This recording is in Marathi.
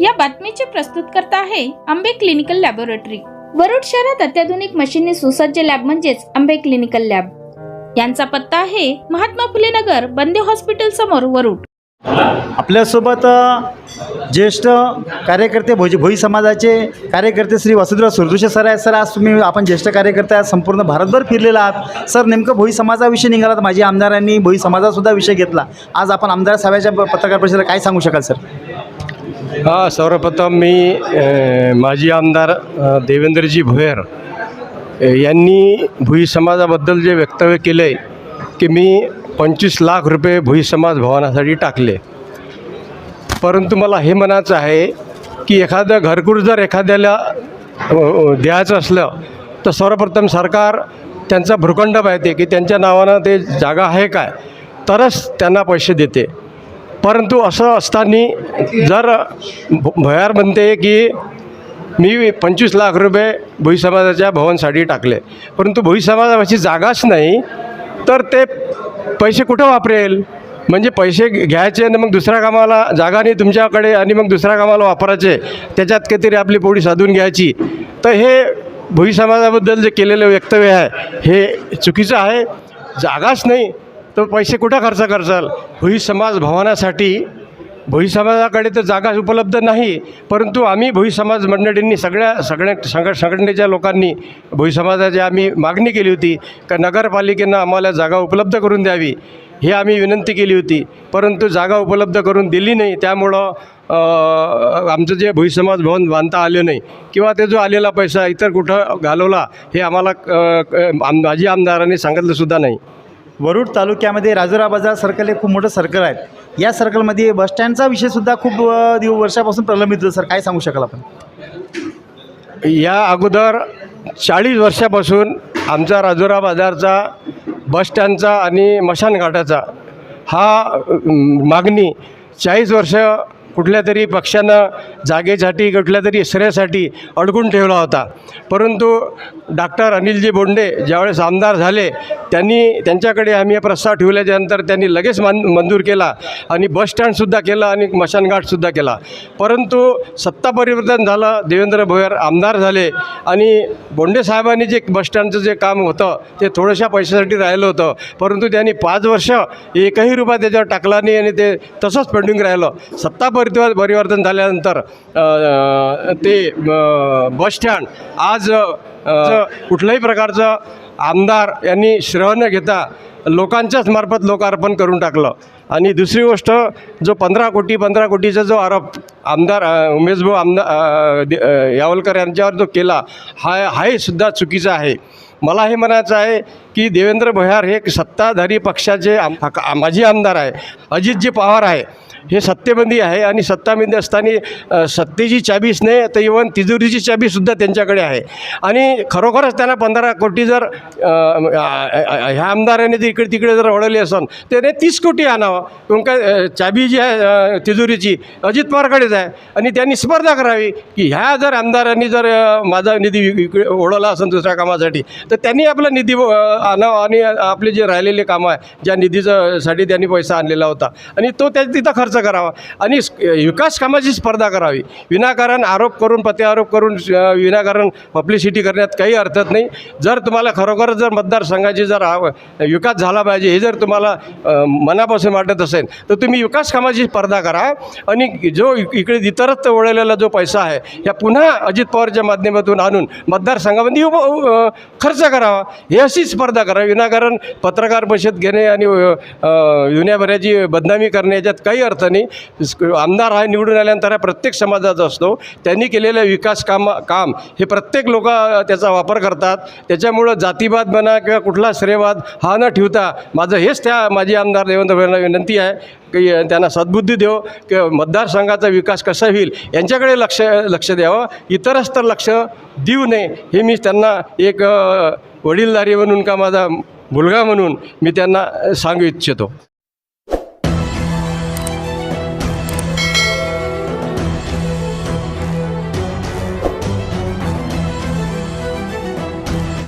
या बातमीचे प्रस्तुतकर्ता आहे आंबे क्लिनिकल लॅबोरेटरी. वरुड शहरात अत्याधुनिक मशीनने सुसज्ज लॅब म्हणजेच आंबे क्लिनिकल लॅब. यांचा पत्ता आहे महात्मा फुले नगर बंदे हॉस्पिटल समोर वरुड. आपल्यासोबत ज्येष्ठ कार्यकर्ते भोजी भोई समाजाचे कार्यकर्ते श्री वसुधराव सुरदुशे सर आहेत. सर आज तुम्ही आपण ज्येष्ठ कार्यकर्ते आहात संपूर्ण भारतभर फिरलेला आहात. सर नेमकं भोई समाजाविषयी निघालात. माझी आमदारांनी भोई समाजासुद्धा विषय घेतला. आज आपण आमदार साहेबाच्या पत्रकार परिषदेला काय सांगू शकाल सर? हा सर्वप्रथम मी माजी आमदार देवेंद्रजी भोयर यांनी भुई समाजाबद्दल जे वक्तव्य केलं आहे की मी पंचवीस लाख रुपये भुई समाज भवनासाठी टाकले. परंतु मला हे म्हणायचं आहे की एखादं घरकुल जर एखाद्याला द्यायचं असलं तर सर्वप्रथम सरकार त्यांचा भूखंड पाहते की त्यांच्या नावानं ते जागा आहे काय तरच त्यांना पैसे देते. परंतु असं असताना जर भ- भयार म्हणते की मी पंचवीस लाख रुपये भुई समाजाच्या भवनसाठी टाकले. परंतु भुई समाजापाशी जागाच नाही तर ते पैसे कुठं वापरेल? म्हणजे पैसे घ्यायचे आणि मग दुसऱ्या कामाला जागा नाही तुमच्याकडे आणि मग दुसऱ्या कामाला वापरायचे त्याच्यात काहीतरी आपली पोळी साधून घ्यायची. तर हे भुई समाजाबद्दल जे केलेलं वक्तव्य आहे हे चुकीचं आहे. जागाच नाही. तर पैसे कुठं खर्च करचाल? भुई समाज भवनासाठी भोई समाजाकडे तर जागा उपलब्ध नाही परंतु आम्ही भोई समाज मंडळींनी सगळ्या सगळ्या संघ संघटनेच्या लोकांनी भोई समाजाची आम्ही मागणी केली होती का नगरपालिकेनं आम्हाला जागा उपलब्ध करून द्यावी हे आम्ही विनंती केली होती. परंतु जागा उपलब्ध करून दिली नाही त्यामुळं आमचं जे भोई समाज भवन बांधता आले नाही किंवा ते जो आलेला पैसा इतर कुठं घालवला हे आम्हाला क- आम माजी आमदारांनी सांगितलंसुद्धा नाही. वरुड तालुक्यामध्ये राजुरा बाजार सर्कल हे खूप मोठं सर्कल आहे. या सर्कलमध्ये बसस्टँडचा विषयसुद्धा खूप दिव वर्षापासून प्रलंबित होतो सर काय सांगू शकाल आपण? या अगोदर चाळीस वर्षापासून आमचा राजुरा बाजारचा बसस्टँडचा आणि मशानघाटाचा हा मागणी चाळीस वर्ष कुठल्या तरी पक्षानं जागेसाठी कुठल्या तरी श्रेयासाठी अडकून ठेवला होता. परंतु डॉक्टर अनिलजी बोंडे ज्यावेळेस आमदार झाले त्यांनी त्यांच्याकडे आम्ही हा प्रस्ताव ठेवल्याच्यानंतर त्यांनी लगेच मान मंजूर केला आणि बसस्टँडसुद्धा केला आणि मशानघाटसुद्धा केला. परंतु सत्ता परिवर्तन झालं देवेंद्र भोयर आमदार झाले आणि बोंडे साहेबांनी जे बसस्टँडचं जे काम होतं ते थोड्याशा पैशासाठी राहिलं होतं. परंतु त्यांनी पाच वर्ष एकही रुपया त्याच्यावर टाकला नाही आणि ते तसंच पेंडिंग राहिलं. सत्ता परिव परिवर्तन झाल्यानंतर ते बसस्टँड आज कुठल्याही प्रकारचं आमदार यांनी श्रवण न घेता लोकांच्याच मार्फत लोकार्पण करून टाकलं. आणि दुसरी गोष्ट जो पंधरा कोटी पंधरा कोटीचा जो आरोप आमदार उमेशभाऊ आमदार यावलकर यांच्यावर जो केला हा हाही सुद्धा चुकीचा आहे. मला हे म्हणायचं आहे की देवेंद्र भोयार हे एक सत्ताधारी पक्षाचे आम माजी आमदार आहे. अजितजी पवार आहे. हे सत्तेबंदी आहे आणि सत्ताबंदी असताना सत्तेची चाबीच नाही तर इवन तिजोरीची चाबीसुद्धा त्यांच्याकडे आहे. आणि खरोखरच त्यांना पंधरा कोटी जर ह्या आमदाराने जर इकडे तिकडे जर वळवली असन त्याने तीस कोटी आणावं. कारण काय चाबी जी आहे तिजोरीची अजित पवारकडेच आहे. आणि त्यांनी स्पर्धा करावी की ह्या जर आमदारांनी जर माझा निधी इकडे ओढवला असेल दुसऱ्या कामासाठी तर त्यांनी आपला निधी आणावा आणावं आणि आपले जे राहिलेले कामं आहे ज्या निधीचं साठी त्यांनी पैसा आणलेला होता. आणि तो त्या तिथं खर्च करावा. आणि विकास कामाची स्पर्धा करावी. विनाकारण आरोप करून प्रत्यारोप करून विनाकारण पब्लिसिटी करण्यात काही अर्थच नाही. जर तुम्हाला खरोखर जर मतदारसंघाची जर विकास झाला पाहिजे हे जर तुम्हाला मनापासून वाटत असेल तर तुम्ही विकास कामाची स्पर्धा करा आणि जो इकडे इतरत्र वळलेला जो पैसा आहे या पुन्हा अजित पवारच्या माध्यमातून आणून मतदारसंघामध्ये खर्च करावा. हे अशी स्पर्धा करा. विनाकारण पत्रकार परिषद घेणे आणि अ, बदनामी करणे याच्यात काही अर्थ नाही. आमदार हा निवडून आल्यानंतर हा प्रत्येक समाजाचा असतो. त्यांनी केलेलं विकास काम काम हे प्रत्येक लोक त्याचा वापर करतात. त्याच्यामुळं जाती जातीवाद म्हणा किंवा कुठला श्रेयवाद हा न ठेवता माझं हेच त्या माजी आमदार देवेंद्र फडणवीस विनंती आहे की त्यांना सद्बुद्धी देव की मतदारसंघाचा विकास कसा होईल यांच्याकडे लक्ष लक्ष द्यावं. इतरच तर लक्ष देऊ नये हे मी त्यांना एक वडीलदारी वडीलधारी म्हणून का माझा मुलगा म्हणून मी त्यांना सांगू इच्छितो.